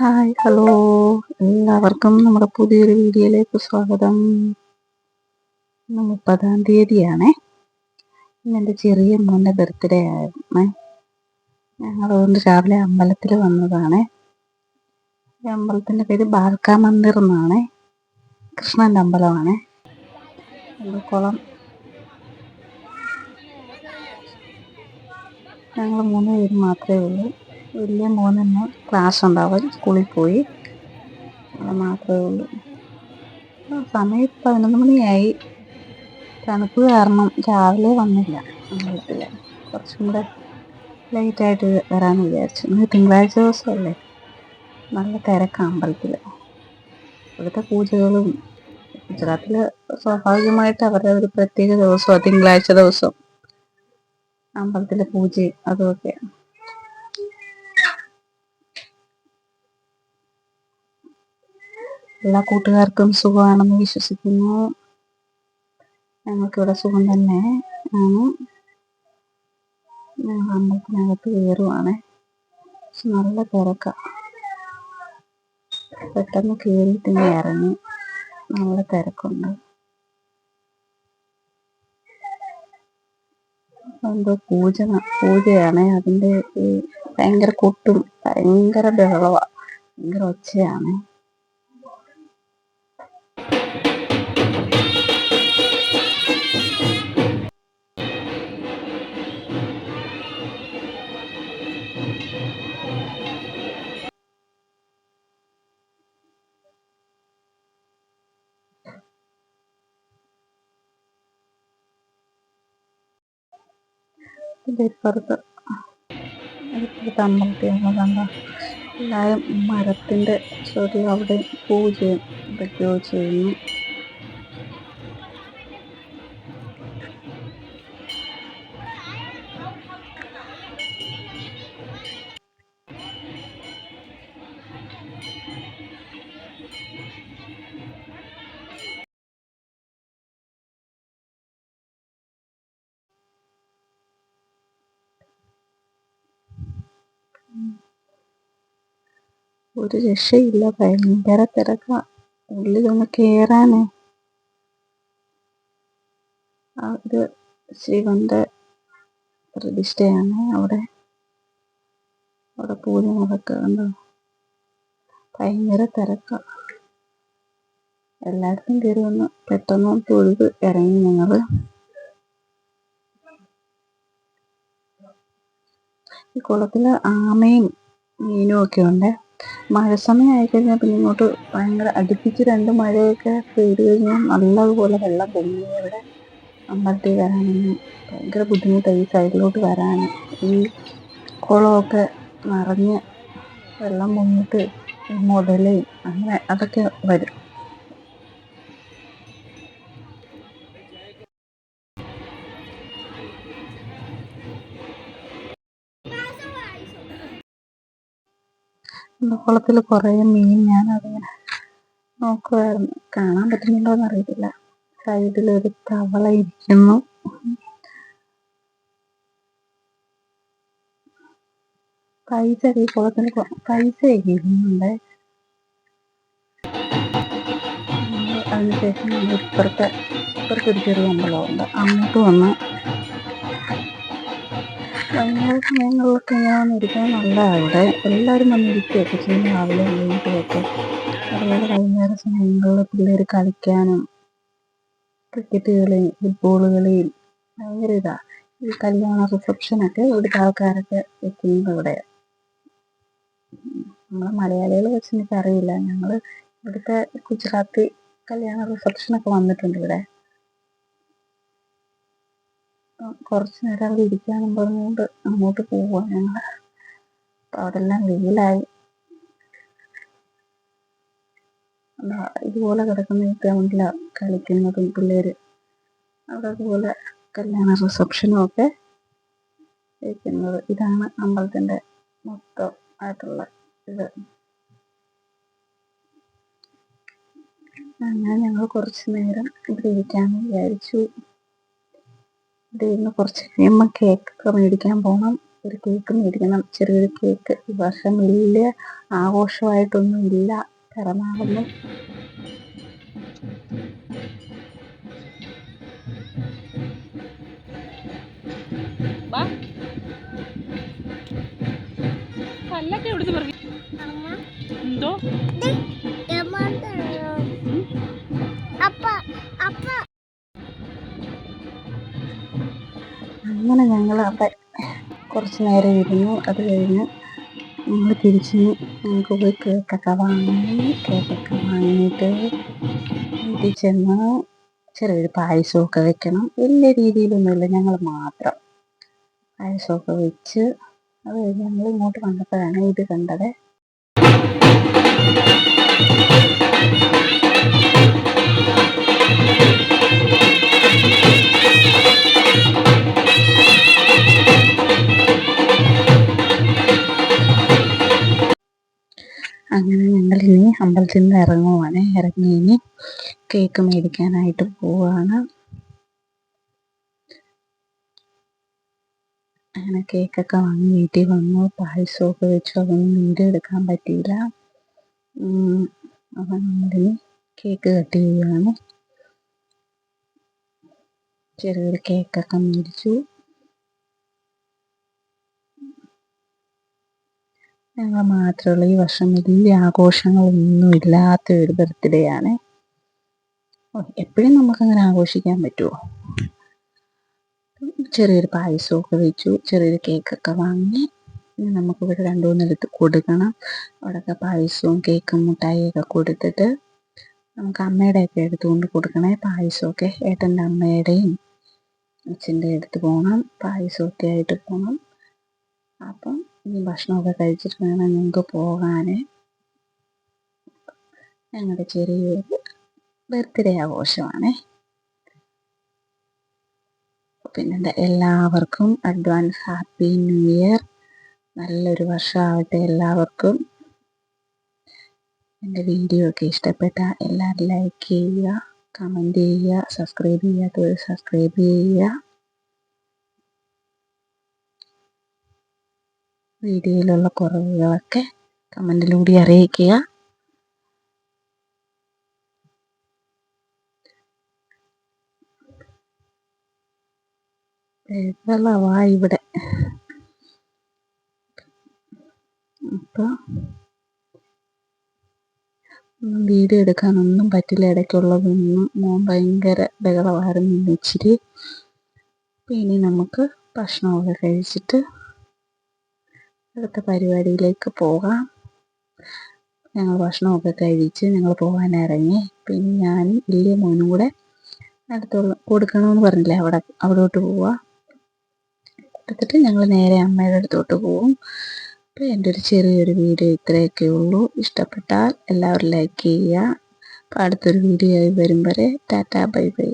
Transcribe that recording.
Hi hello എല്ലാവർക്കും നമ്മുടെ പുതിയൊരു വീഡിയോയിലേക്ക് സ്വാഗതം. മുപ്പതാം തീയതിയാണേ. ഇന്ന് എന്റെ ചെറിയ മോന്റെ ബർത്ത്ഡേ ആയിരുന്നു. ഞങ്ങൾ അതുകൊണ്ട് രാവിലെ അമ്പലത്തിൽ വന്നതാണേ. ഈ അമ്പലത്തിന്റെ പേര് ബാൽക്ക മന്ദിർ എന്നാണേ. കൃഷ്ണന്റെ അമ്പലമാണേ. കുളം. ഞങ്ങൾ മൂന്ന് പേര് മാത്രമേ ഉള്ളൂ. വലിയ മോനെന്ന് ക്ലാസ് ഉണ്ടാവും സ്കൂളിൽ പോയി. അത് മാത്രമേ ഉള്ളൂ. സമയം പതിനൊന്ന് മണിയായി. തണുപ്പ് കാരണം രാവിലെ വന്നില്ല. വീട്ടിൽ കുറച്ചും കൂടെ ലേറ്റായിട്ട് വരാമെന്ന് വിചാരിച്ചു. ഇന്ന് തിങ്കളാഴ്ച ദിവസമല്ലേ? നല്ല തിരക്കാണ് അമ്പലത്തിൽ ഇവിടുത്തെ പൂജകളും ഗുജറാത്തിൽ സ്വാഭാവികമായിട്ട് അവരുടെ ഒരു പ്രത്യേക ദിവസമാണ് തിങ്കളാഴ്ച ദിവസം. അമ്പലത്തിലെ പൂജയും അതുമൊക്കെയാണ്. എല്ലാ കൂട്ടുകാർക്കും സുഖമാണെന്ന് വിശ്വസിക്കുന്നു. ഞങ്ങൾക്കിവിടെ സുഖം തന്നെ ആണ്. ഞങ്ങൾ അമ്പലത്തിനകത്ത് കയറുവാണ്. നല്ല തിരക്ക. പെട്ടെന്ന് കയറിയിട്ട് ഇങ്ങനെ ഇറങ്ങി. നല്ല തിരക്കുണ്ട്. എന്തോ പൂജ പൂജയാണ്. അതിന്റെ ഭയങ്കര കൊട്ടും ഭയങ്കര ബഹളമാണ് ഭയങ്കര ഒച്ചയാണ്. ഇപ്പുറത്ത് ഇപ്പുറത്ത് അമ്പലത്തിൽ കണ്ട? എല്ലാവരും മരത്തിന്റെ ചെറിയ അവിടെ പൂജയും ഇതൊക്കെയോ ചെയ്യുന്നു. ഒരു രക്ഷയില്ല. ഭയങ്കര തിരക്കാ. ഉള്ളിലൊന്ന് കേറാനേ. ഒരു ശിവന്റെ പ്രതിഷ്ഠയാണ് അവിടെ. അവിടെ പൂജ നടക്കുന്നുണ്ടോ ഭയങ്കര തിരക്ക. എല്ലായിടത്തും കയറി വന്ന് പെട്ടെന്ന് തൊഴുത് ഇറങ്ങി ഞങ്ങൾ ഈ കുളത്തിൽ ആമയും മീനും ഒക്കെ ഉണ്ട്. മഴ സമയമായി കഴിഞ്ഞാൽ പിന്നെ ഇങ്ങോട്ട് ഭയങ്കര അടുപ്പിച്ച് രണ്ട് മഴയൊക്കെ പെയ്ത് കഴിഞ്ഞാൽ നല്ലതുപോലെ വെള്ളം പൊങ്ങി ഇവിടെ അമ്പലത്തിൽ വരാനൊന്നും ഭയങ്കര ബുദ്ധിമുട്ടാണ് ഈ സൈഡിലോട്ട് വരാൻ ഈ കുളമൊക്കെ നിറഞ്ഞ് വെള്ളം പൊങ്ങിയിട്ട് മുതലയും അങ്ങനെ അതൊക്കെ വരും. കുളത്തിൽ കുറേ മീൻ ഞാൻ അതിങ്ങനെ നോക്കുമായിരുന്നു കാണാൻ പറ്റുന്നുണ്ടോന്ന് അറിയത്തില്ല. സൈഡിൽ ഒരു തവള ഇരിക്കുന്നു. പൈസ ഈ കുളത്തിൽ പൈസയൊക്കെ ഇരുന്നുണ്ട് അതിനുശേഷം ഇപ്പുറത്തെ ഇപ്പുറത്തൊരു ചെറിയ അമ്പലമുണ്ട്. അങ്ങോട്ട് വന്ന് വൈകുന്നേര സമയങ്ങളിലൊക്കെ ഇങ്ങനെ വന്നിരിക്കാൻ നല്ല അവിടെ. എല്ലാവരും വന്നിരിക്കുകയൊക്കെ ചെയ്യും രാവിലെ വൈകിട്ടൊക്കെ അതുപോലെ വൈകുന്നേര സമയങ്ങളിൽ പിള്ളേർ കളിക്കാനും ക്രിക്കറ്റ് കളി ഫുട്ബോൾ കളിയും ഭയങ്കര ഇതാണ് ഈ കല്യാണ റിസപ്ഷനൊക്കെ ഇവിടുത്തെ ആൾക്കാരൊക്കെ വെക്കുന്നത് ഇവിടെ നമ്മളെ മലയാളികൾ വെച്ച് എനിക്കറിയില്ല. ഞങ്ങൾ ഇവിടുത്തെ ഗുജറാത്തി കല്യാണ റിസപ്ഷനൊക്കെ വന്നിട്ടുണ്ട് ഇവിടെ. കുറച്ച് നേരം അവിടെ ഇരിക്കാനും പറഞ്ഞുകൊണ്ട് അങ്ങോട്ട് പോവുക ഞങ്ങൾ അപ്പം അവിടെ എല്ലാം വെയിലായി ഇതുപോലെ കിടക്കുന്ന ഗ്രൗണ്ടിലാണ് കളിക്കുന്നതും പിള്ളേർ അവിടെ അതുപോലെ കല്യാണ റിസപ്ഷനും ഒക്കെ ഇരിക്കുന്നത് ഇതാണ് അമ്പലത്തിന്റെ മൊത്തം ആയിട്ടുള്ള ഇത്. അങ്ങനെ ഞങ്ങൾ കുറച്ച് നേരം ഇവിടെ ഇരിക്കാമെന്ന് വിചാരിച്ചു. ഇരുന്ന് കുറച്ച് കഴിയുമ്പോൾ കേക്കൊക്കെ മേടിക്കാൻ പോകണം ഒരു കേക്ക് മേടിക്കണം. ചെറിയൊരു കേക്ക് ഈ വർഷം വലിയ ആഘോഷമായിട്ടൊന്നും ഇല്ല പിറന്നാളൊന്നും എവിടുന്ന് പറഞ്ഞു എന്തോ? ഞങ്ങൾ അവിടെ കുറച്ച് നേരം ഇരുന്നു. അത് കഴിഞ്ഞ് ഞങ്ങൾ തിരിച്ച് ഞങ്ങൾക്ക് പോയി കേക്കൊക്കെ വാങ്ങി കേക്കൊക്കെ വാങ്ങിയിട്ട് വീട്ടിൽ ചെന്ന് ചെറിയൊരു പായസമൊക്കെ വെക്കണം. വലിയ രീതിയിലൊന്നുമില്ല ഞങ്ങൾ മാത്രം പായസമൊക്കെ വെച്ച് അത് കഴിഞ്ഞ് ഞങ്ങൾ ഇങ്ങോട്ട് വന്നപ്പോഴാണ് ഇത് കണ്ടത്. അങ്ങനെ ഞങ്ങൾ ഇനി അമ്പലത്തിൽ നിന്ന് ഇറങ്ങുവാണ്. ഇറങ്ങി ഇനി കേക്ക് മേടിക്കാനായിട്ട് പോവാണ്. അങ്ങനെ കേക്കൊക്കെ വാങ്ങി വീട്ടിൽ വന്നു. പായസമൊക്കെ വെച്ചു. അതൊന്നും വീഡിയോ എടുക്കാൻ പറ്റിയില്ല. അപ്പം നമ്മളിനി കേക്ക് കട്ട് ചെയ്യുകയാണ് ചെറിയൊരു കേക്കൊക്കെ മേടിച്ചു. ഞങ്ങൾ മാത്രമുള്ള ഈ വർഷം വലിയ ആഘോഷങ്ങളൊന്നും ഇല്ലാത്ത ഒരു ബർത്ത്ഡേ ആണ്. എപ്പോഴും നമുക്കങ്ങനെ ആഘോഷിക്കാൻ പറ്റുമോ ചെറിയൊരു പായസമൊക്കെ വെച്ചു ചെറിയൊരു കേക്കൊക്കെ വാങ്ങി നമുക്ക് ഇവിടെ രണ്ടു മൂന്നിടത്ത് കൊടുക്കണം. അവിടെയൊക്കെ പായസവും കേക്കും മുട്ടായിയൊക്കെ കൊടുത്തിട്ട് നമുക്ക് അമ്മയുടെയൊക്കെ എടുത്തുകൊണ്ട് കൊടുക്കണേ പായസമൊക്കെ. ഏട്ടന്റെ അമ്മയുടെയും അച്ഛന്റെ അടുത്ത് പോകണം പായസമൊക്കെ ആയിട്ട് പോകണം. അപ്പം ഭക്ഷണമൊക്കെ കഴിച്ചിട്ട് വേണം ഞങ്ങൾക്ക് പോകാൻ ഞങ്ങളുടെ ചെറിയൊരു ബർത്ത്ഡേ ആഘോഷമാണ്. പിന്നെന്താ എല്ലാവർക്കും അഡ്വാൻസ് ഹാപ്പി ന്യൂ ഇയർ. നല്ലൊരു വർഷമാവട്ടെ എല്ലാവർക്കും. എന്റെ വീഡിയോ ഒക്കെ ഇഷ്ടപ്പെട്ട എല്ലാവരും ലൈക്ക് ചെയ്യുക കമന്റ് ചെയ്യുക സബ്സ്ക്രൈബ് ചെയ്യാത്തവർ സബ്സ്ക്രൈബ് ചെയ്യുക. വീഡിയോയിലുള്ള കുറവുകളൊക്കെ കമന്റിലൂടെ അറിയിക്കുക. വെള്ളവാ ഇവിടെ. അപ്പോൾ വീഡിയോ എടുക്കാനൊന്നും പറ്റില്ല. ഇടയ്ക്കുള്ളതൊന്നും മോൻ ഭയങ്കര ബഹളമായിരുന്നു ഇച്ചിരി. ഇനി നമുക്ക് ഭക്ഷണമൊക്കെ കഴിച്ചിട്ട് അടുത്ത പരിപാടിയിലേക്ക് പോകാം. ഞങ്ങൾ ഭക്ഷണമൊക്കെ കഴിച്ച് ഞങ്ങൾ പോകാനിറങ്ങി പിന്നെ ഞാൻ വലിയ മോനും കൂടെ അടുത്തുള്ള കൊടുക്കണമെന്ന് പറഞ്ഞില്ലേ? അവിടെ അവിടോട്ട് പോവുക എടുത്തിട്ട് ഞങ്ങൾ നേരെ അമ്മയുടെ അടുത്തോട്ട് പോവും. അപ്പോൾ എന്റെ ഒരു ചെറിയൊരു വീഡിയോ ഇത്രയൊക്കെ ഉള്ളൂ. ഇഷ്ടപ്പെട്ടാൽ എല്ലാവരും ലൈക്ക് ചെയ്യുക. അപ്പോൾ അടുത്തൊരു വീഡിയോ ആയി വരും വരെ. Tata bye bye.